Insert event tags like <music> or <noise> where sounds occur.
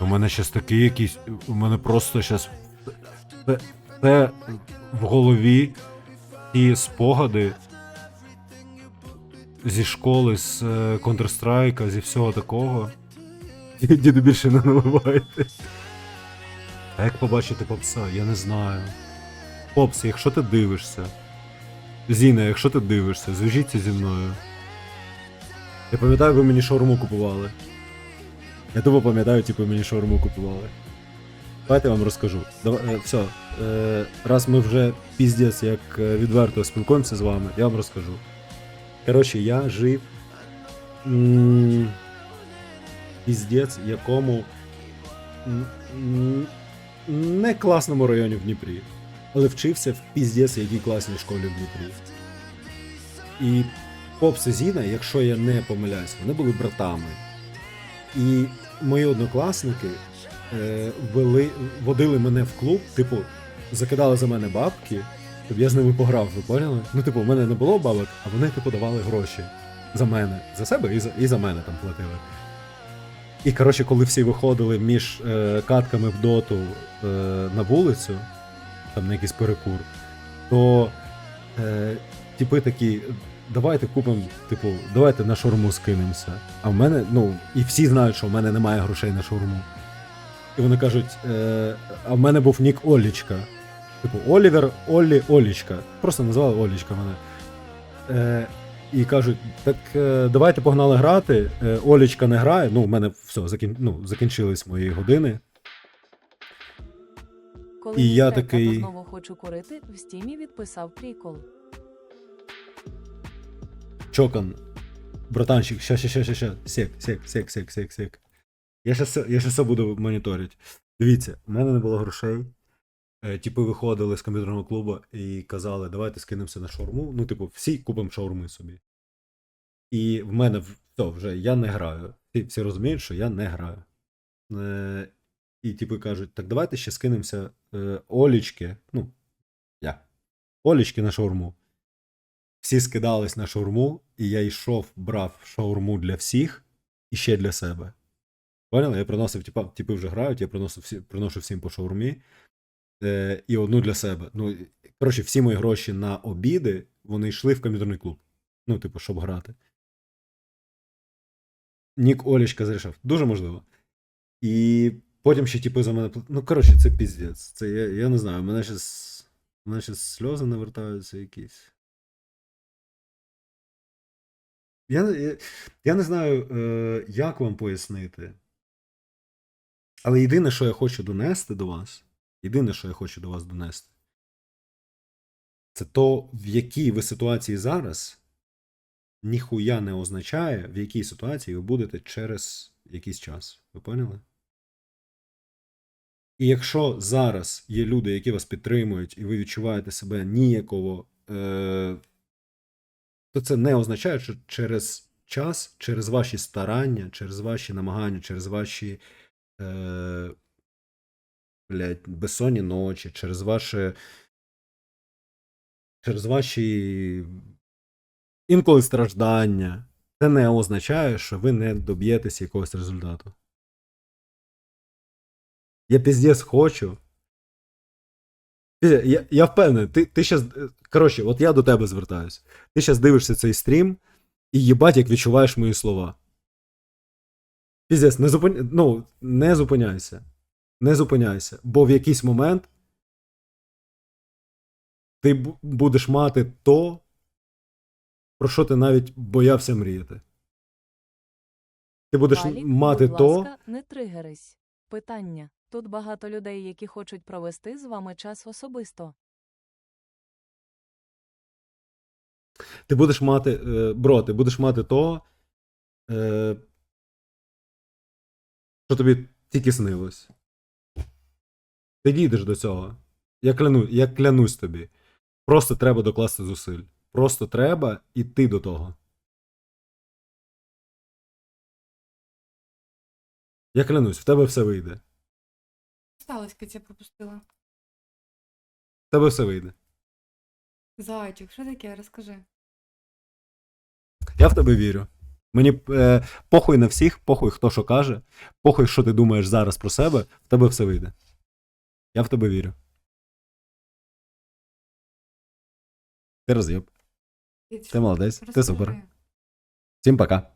У мене щас такий якийсь. У мене просто щас. Це, це в голові ті спогади зі школи, з е, Counter-Strike, зі всього такого. <laughs> Діду більше не наливайте. А як побачити попса? Я не знаю. Попс, якщо ти дивишся. Зіна, якщо ти дивишся, зв'яжіться зі мною. Я пам'ятаю, ви мені шаурму купували. Я тупо пам'ятаю, типу, мені шаурму купували. Давайте я вам розкажу. Дава, е, все. Е, раз ми вже піздець як е, відверто спілкуємося з вами, я вам розкажу. Коротше, я жив. Піздець, якому не класному районі в Дніпрі, але вчився в піздець якій класній школі в Дніпрі. І Попс і Зіна, якщо я не помиляюсь, вони були братами. І мої однокласники е, вели, водили мене в клуб, типу, закидали за мене бабки, щоб я з ними пограв, ви поняли? Ну, типу, в мене не було бабок, а вони, типу, давали гроші за мене, за себе і за, і за мене там платили. І коротше, коли всі виходили між е, катками в доту е, на вулицю, там на якийсь перекур, то е, типи такі, давайте купимо, типу, давайте на шаурму скинемося. А в мене, ну, і всі знають, що в мене немає грошей на шаурму. І вони кажуть, е, а в мене був нік Олічка. Типу, Олівер, Оллі, Олічка. Просто називали Олічка мене. Е, і кажуть, так е, давайте погнали грати. Е, Олічка не грає. Ну, в мене все, закін... ну, закінчились мої години. Коли І я такий- «Тато знову хочу курити, в стімі відписав прикол. Чокан. Братанчик, ща, ща, ща, ща, ща. Сек, сек, сек, сек, сек, сек. Я щас, я щас все буду моніторити. Дивіться, в мене не було грошей. Е, Типи виходили з комп'ютерного клубу і казали, давайте скинемося на шаурму. Ну, типу, всі купимо шаурми собі. І в мене все, вже я не граю. Всі, всі розуміють, що я не граю. Е, і типи кажуть, так давайте ще скинемося е, Олічки. Ну, я. Олічки на шаурму. Всі скидались на шаурму, і я йшов, брав шаурму для всіх і ще для себе. Поняли? Я приносив, типа, типи вже грають, я приносив всі, приношу всім по шаурмі е, і одну для себе. Ну, коротше, всі мої гроші на обіди вони йшли в комп'ютерний клуб. Ну, типу, щоб грати. Нік Олічка зарішав. Дуже можливо. І потім ще типи за мене Ну, коротше, це піздець. Це я, я не знаю, мене щас сльози навертаються якісь. Я, не- я, не знаю, е, як вам пояснити. Але єдине, що я хочу донести до вас, єдине, що я хочу до вас донести, це то, в якій ви ситуації зараз, ніхуя не означає, в якій ситуації ви будете через якийсь час. Ви поняли? І якщо зараз є люди, які вас підтримують, і ви відчуваєте себе ніяково, е, то це не означає, що через час, через ваші старання, через ваші намагання, через ваші е, блядь, безсонні ночі, через ваше. Через ваші інколи страждання. Це не означає, що ви не доб'єтеся якогось результату. Я піздець хочу. Я, я впевнений, ти, ти щас. е, Коротше, от я до тебе звертаюсь. Ти зараз дивишся цей стрім і їбать, як відчуваєш мої слова. Піздець, не зупиня... ну, не зупиняйся. Не зупиняйся. Бо в якийсь момент ти будеш мати то, про що ти навіть боявся мріяти. Ти будеш Валік, мати будь то. не тригерись. Питання. Тут багато людей, які хочуть провести з вами час особисто. Ти будеш мати. Е, бро, ти будеш мати то. Е, що тобі тільки снилось. Ти дійдеш до цього. Я, кляну, я клянусь тобі. Просто треба докласти зусиль. Просто треба йти до того. Я клянусь, в тебе все вийде. Сталося, Катя пропустила. В тебе все вийде. Зайчик, що таке? Розкажи. Я в тебе вірю. Мені е, похуй на всіх, похуй хто що каже, похуй, що ти думаєш зараз про себе, в тебе все вийде. Я в тебе вірю. Ти роз'єб. Ти молодець, ти супер. Всім пока.